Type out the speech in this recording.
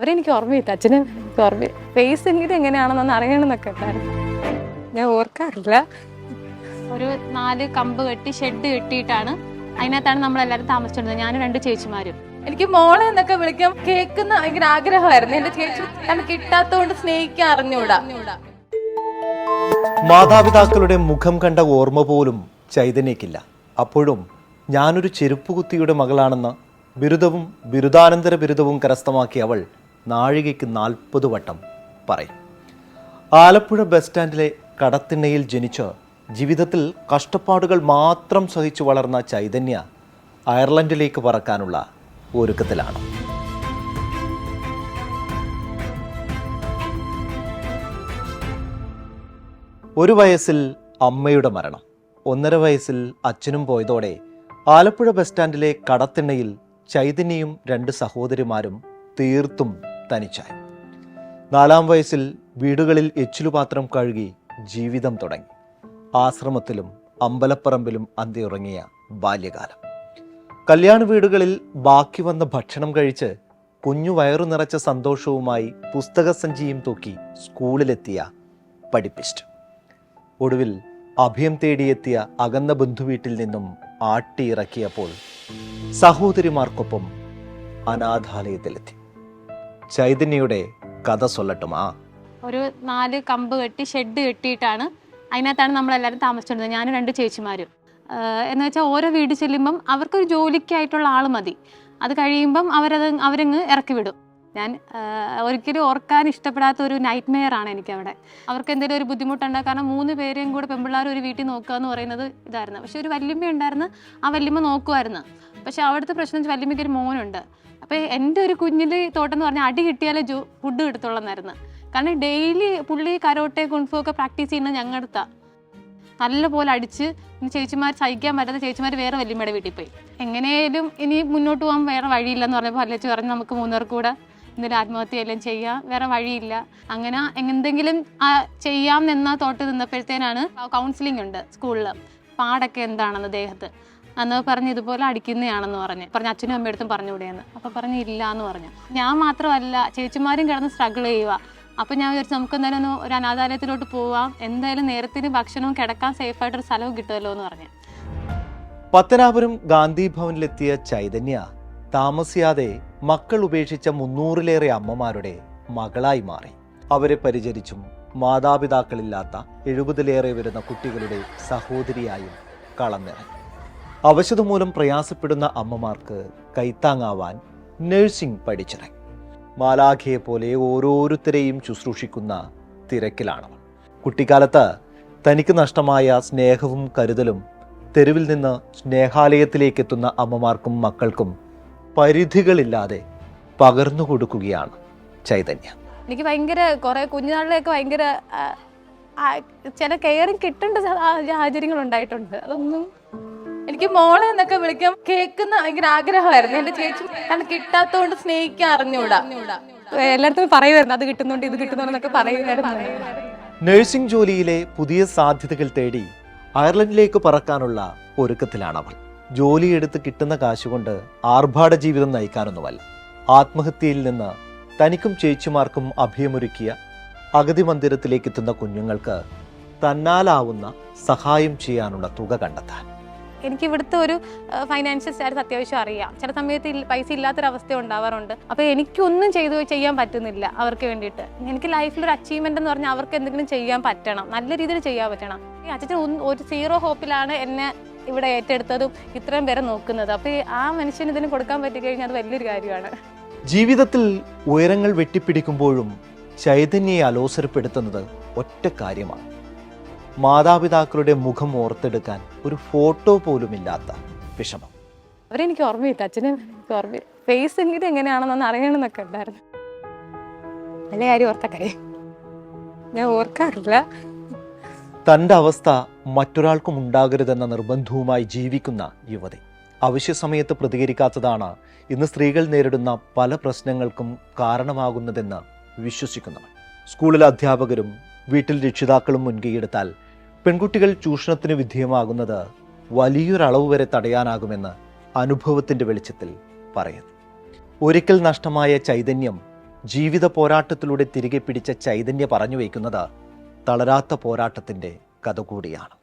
അവരെനിക്ക് ഓർമ്മയില്ല അച്ഛന് ഓർമ്മ. ഫേസ് എങ്കിലും എങ്ങനെയാണെന്നൊന്ന് അറിയണമെന്നൊക്കെ ഉണ്ടായിരുന്നു ഞാൻ ഓർക്കാറില്ല. ഒരു നാല് കമ്പ് കെട്ടി ഷെഡ് കെട്ടിയിട്ടാണ് അതിനകത്താണ് നമ്മളെല്ലാവരും താമസിച്ചിരുന്നത്. ഞാനും രണ്ട് ചേച്ചിമാരും. എനിക്ക് മോളെ എന്നൊക്കെ വിളിക്കാൻ കേൾക്കുന്ന ഭയങ്കര ആഗ്രഹമായിരുന്നു. എന്റെ ചേച്ചി കാരണം കിട്ടാത്തോണ്ട് സ്നേഹിക്കാൻ അറിഞ്ഞൂടാ. മാതാപിതാക്കളുടെ മുഖം കണ്ട ഓർമ്മ പോലും ചൈതന്യക്കില്ല അപ്പോഴും ഞാനൊരു ചെരുപ്പുകുത്തിയുടെ മകളാണെന്ന് ബിരുദവും ബിരുദാനന്തര ബിരുദവും കരസ്ഥമാക്കിയ അവൾ നാഴികയ്ക്ക് നാൽപ്പത് വട്ടം പറയും. ആലപ്പുഴ ബസ് സ്റ്റാൻഡിലെ കടത്തിണ്ണയിൽ ജനിച്ച് ജീവിതത്തിൽ കഷ്ടപ്പാടുകൾ മാത്രം സഹിച്ചു വളർന്ന ചൈതന്യ അയർലൻഡിലേക്ക് പറക്കാനുള്ള ഒരുക്കത്തിലാണ്. ഒരു വയസ്സിൽ അമ്മയുടെ മരണം ഒന്നര വയസ്സിൽ അച്ഛനും പോയതോടെ ആലപ്പുഴ ബസ് സ്റ്റാൻഡിലെ കടത്തിണ്ണയിൽ ചൈതന്യയും രണ്ട് സഹോദരിമാരും തീർത്തും തനിച്ചായി നാലാം വയസ്സിൽ വീടുകളിൽ എച്ചിലുപാത്രം കഴുകി ജീവിതം തുടങ്ങി. ആശ്രമത്തിലും അമ്പലപ്പറമ്പിലും അന്തിയുറങ്ങിയ ബാല്യകാലം. കല്യാണ വീടുകളിൽ ബാക്കി വന്ന ഭക്ഷണം കഴിച്ച് കുഞ്ഞു വയറു നിറച്ച സന്തോഷവുമായി പുസ്തകസഞ്ചിയും തൂക്കി സ്കൂളിലെത്തിയ പഠിപ്പിസ്റ്റ്. ഒടുവിൽ അഭയം തേടിയെത്തിയ അകന്ന ബന്ധുവീട്ടിൽ നിന്നും ആട്ടിയിറക്കിയപ്പോൾ സഹോദരിമാർക്കൊപ്പം അനാഥാലയത്തിലെത്തി. ചൈതന്യയുടെ കഥ സൊല്ലട്ടുമാ? ഒരു നാല് കമ്പ് കെട്ടി ഷെഡ് കെട്ടിയിട്ടാണ് അതിനകത്താണ് നമ്മളെല്ലാവരും താമസിച്ചിരുന്നത് ഞാനും രണ്ട് ചേച്ചിമാരും. എന്ന് വെച്ചാൽ ഓരോ വീട് ചെല്ലുമ്പം അവർക്കൊരു ജോലിക്കായിട്ടുള്ള ആൾ മതി. അത് കഴിയുമ്പം അവരത് അവരങ്ങ് ഇറക്കി വിടും. ഞാൻ ഒരിക്കലും ഓർക്കാൻ ഇഷ്ടപ്പെടാത്ത ഒരു നൈറ്റ് മെയർ ആണ് എനിക്ക് അവിടെ അവർക്ക് എന്തെങ്കിലും ഒരു ബുദ്ധിമുട്ടുണ്ട് കാരണം മൂന്ന് പേരെയും കൂടെ പെമ്പിള്ളാർ ഒരു വീട്ടിൽ നോക്കുക എന്ന് പറയുന്നത് ഇതായിരുന്നു. പക്ഷെ ഒരു വല്യമ്മ ഉണ്ടായിരുന്നു ആ വല്യമ്മ നോക്കുമായിരുന്നു പക്ഷെ അവിടുത്തെ പ്രശ്നം വല്യമ്മയ്ക്ക് ഒരു മോനുണ്ട്. അപ്പോൾ എന്റെ ഒരു കുഞ്ഞിൽ തോട്ടം എന്ന് പറഞ്ഞാൽ അടി കിട്ടിയാലേ ജോ ഫുഡ് കിടത്തുള്ളന്നായിരുന്നു കാരണം ഡെയിലി പുള്ളി കരോട്ടെ കുൺഫു ഒക്കെ പ്രാക്ടീസ് ചെയ്യുന്നത് ഞങ്ങളുടെ നല്ല പോലെ അടിച്ച് ചേച്ചിമാർ സഹിക്കാൻ പറ്റാത്ത ചേച്ചിമാർ വേറെ വല്യമ്മയുടെ വീട്ടിൽ പോയി. എങ്ങനെയും ഇനി മുന്നോട്ട് പോകാൻ വേറെ വഴിയില്ലെന്ന് പറഞ്ഞപ്പോൾ അല്ലേച്ച് പറഞ്ഞ് നമുക്ക് മൂന്നുപേർക്ക് കൂടെ എന്തെങ്കിലും ആത്മഹത്യയെല്ലാം ചെയ്യാം. വേറെ വഴിയില്ല. അങ്ങനെ എന്തെങ്കിലും ചെയ്യാം എന്ന തോട്ട് നിന്നപ്പോഴത്തേനാണ് കൗൺസിലിംഗ് ഉണ്ട് സ്കൂളിൽ പാടൊക്കെ എന്താണെന്ന് ദേഹത്ത്. അന്ന് പറഞ്ഞ് ഇതുപോലെ അടിക്കുന്നതാണെന്ന് പറഞ്ഞ്. പറഞ്ഞ് അച്ഛനും അമ്മയടുത്തും പറഞ്ഞുകൂടെയെന്ന് അപ്പോൾ പറഞ്ഞു ഇല്ല എന്ന് പറഞ്ഞു. ഞാൻ മാത്രമല്ല ചേച്ചിമാരും കിടന്ന് സ്ട്രഗിൾ ചെയ്യുക അപ്പം ഞാൻ വിചാരിച്ചു നമുക്ക് എന്തായാലും ഒന്ന് ഒരു അനാഥാലയത്തിലോട്ട് പോവാം. എന്തായാലും നേരത്തിന് ഭക്ഷണവും കിടക്കാൻ സേഫ് സേഫായിട്ടൊരു സ്ഥലവും കിട്ടുമല്ലോ എന്ന് പറഞ്ഞു. പത്തനാപുരം ഗാന്ധി ഭവനിലെത്തിയ ചൈതന്യ താമസിയാതെ മക്കൾ ഉപേക്ഷിച്ച മുന്നൂറിലേറെ അമ്മമാരുടെ മകളായി മാറി. അവരെ പരിചരിച്ചും മാതാപിതാക്കളില്ലാത്ത എഴുപതിലേറെ വരുന്ന കുട്ടികളുടെ സഹോദരിയായും കളന്നിറങ്ങി. അവശത മൂലം പ്രയാസപ്പെടുന്ന അമ്മമാർക്ക് കൈത്താങ്ങാവാൻ നഴ്സിംഗ് പഠിച്ചിറങ്ങി. മാലാഖയെ പോലെ ഓരോരുത്തരെയും ശുശ്രൂഷിക്കുന്ന തിരക്കിലാണവൾ. കുട്ടിക്കാലത്ത് തനിക്ക് നഷ്ടമായ സ്നേഹവും കരുതലും തെരുവിൽ നിന്ന് സ്നേഹാലയത്തിലേക്കെത്തുന്ന അമ്മമാർക്കും മക്കൾക്കും പരിധികളില്ലാതെ പകർന്നു കൊടുക്കുകയാണ് ചൈതന്യ. എനിക്ക് ഭയങ്കര കുറെ കുഞ്ഞുനാളിലൊക്കെ ഭയങ്കര ചില കെയറിങ് കിട്ടേണ്ട സാഹചര്യങ്ങൾ ഉണ്ടായിട്ടുണ്ട് അതൊന്നും എനിക്ക് മോളെ എന്നൊക്കെ വിളിക്കാൻ കേൾക്കുന്ന ഭയങ്കര ആഗ്രഹമായിരുന്നു. എന്റെ ചേച്ചി കാരണം കിട്ടാത്തോണ്ട് സ്നേഹിക്കാൻ അറിഞ്ഞൂടാ. എല്ലായിടത്തും പറയുമായിരുന്നു അത് കിട്ടുന്നുണ്ട് ഇത് കിട്ടുന്നുണ്ടെന്നൊക്കെ പറയുമായിരുന്നു. നഴ്സിംഗ് ജോലിയിലെ പുതിയ സാധ്യതകൾ തേടി അയർലൻഡിലേക്ക് പറക്കാനുള്ള ഒരുക്കത്തിലാണവൾ ജോലിയെടുത്ത് കിട്ടുന്ന കാശുകൊണ്ട് ആർഭാട ജീവിതം നയിക്കാനൊന്നുമല്ല. ആത്മഹത്യയിൽ നിന്ന് തനിക്കും ചേച്ചിമാർക്കും അഭയമൊരുക്കിയ അഗതി മന്ദിരത്തിലേക്ക് എത്തുന്ന കുഞ്ഞുങ്ങൾക്ക് തന്നാലാവുന്ന സഹായം ചെയ്യാനുള്ള തുക കണ്ടെത്താൻ. എനിക്ക് ഇവിടുത്തെ ഒരു ഫൈനാൻഷ്യൽ സ്റ്റാറ്റസ് അത്യാവശ്യം അറിയാം. ചില സമയത്ത് പൈസ ഇല്ലാത്തൊരവസ്ഥ ഉണ്ടാവാറുണ്ട്. അപ്പോൾ എനിക്കൊന്നും ചെയ്തു ചെയ്യാൻ പറ്റുന്നില്ല അവർക്ക് വേണ്ടിയിട്ട്. എനിക്ക് ലൈഫിൽ ഒരു അച്ചീവ്മെന്റ് എന്ന് പറഞ്ഞാൽ അവർക്ക് എന്തെങ്കിലും ചെയ്യാൻ പറ്റണം. നല്ല രീതിയിൽ ചെയ്യാൻ പറ്റണം. അച്ഛൻ ഒരു സീറോ ഹോപ്പിലാണ് എന്നെ ഇവിടെ ഏറ്റെടുത്തതും ഇത്രയും പേരെ നോക്കുന്നത്. അപ്പോൾ ആ മനുഷ്യന് ഇതിന് കൊടുക്കാൻ പറ്റി കഴിഞ്ഞാൽ അത് വലിയൊരു കാര്യമാണ്. ജീവിതത്തിൽ ഉയരങ്ങൾ വെട്ടിപ്പിടിക്കുമ്പോഴും ചൈതന്യയെ അലോസരപ്പെടുത്തുന്നത് ഒറ്റ കാര്യമാണ്. മാതാപിതാക്കളുടെ മുഖം ഓർത്തെടുക്കാൻ ഒരു ഫോട്ടോ പോലും ഇല്ലാത്ത വിഷമം. അവരെനിക്ക് ഓർമ്മയില്ല. അച്ഛനും ഓർമ്മ ഫേസ് എങ്കിലും എങ്ങനെയാണെന്നൊന്ന് അറിയണമെന്നൊക്കെ ഉണ്ടായിരുന്നു. നല്ല കാര്യം ഓർത്ത കാര്യം. ഞാൻ ഓർക്കാറില്ല. തന്റെ അവസ്ഥ മറ്റൊരാൾക്കും ഉണ്ടാകരുതെന്ന നിർബന്ധവുമായി ജീവിക്കുന്ന യുവതി. അവശ്യ സമയത്ത് പ്രതികരിക്കാത്തതാണ് ഇന്ന് സ്ത്രീകൾ നേരിടുന്ന പല പ്രശ്നങ്ങൾക്കും കാരണമാകുന്നതെന്ന് വിശ്വസിക്കുന്നവർ സ്കൂളിലെ അധ്യാപകരും വീട്ടിൽ രക്ഷിതാക്കളും മുൻകൈയെടുത്താൽ പെൺകുട്ടികൾ ചൂഷണത്തിന് വിധേയമാകുന്നത് വലിയൊരളവ് വരെ തടയാനാകുമെന്ന് അനുഭവത്തിന്റെ വെളിച്ചത്തിൽ പറയുന്നു. ഒരിക്കൽ നഷ്ടമായ ചൈതന്യം ജീവിത പോരാട്ടത്തിലൂടെ തിരികെ പിടിച്ച ചൈതന്യ പറഞ്ഞു വയ്ക്കുന്നത് തളരാത്ത പോരാട്ടത്തിന്റെ കഥ കൂടിയാണ്.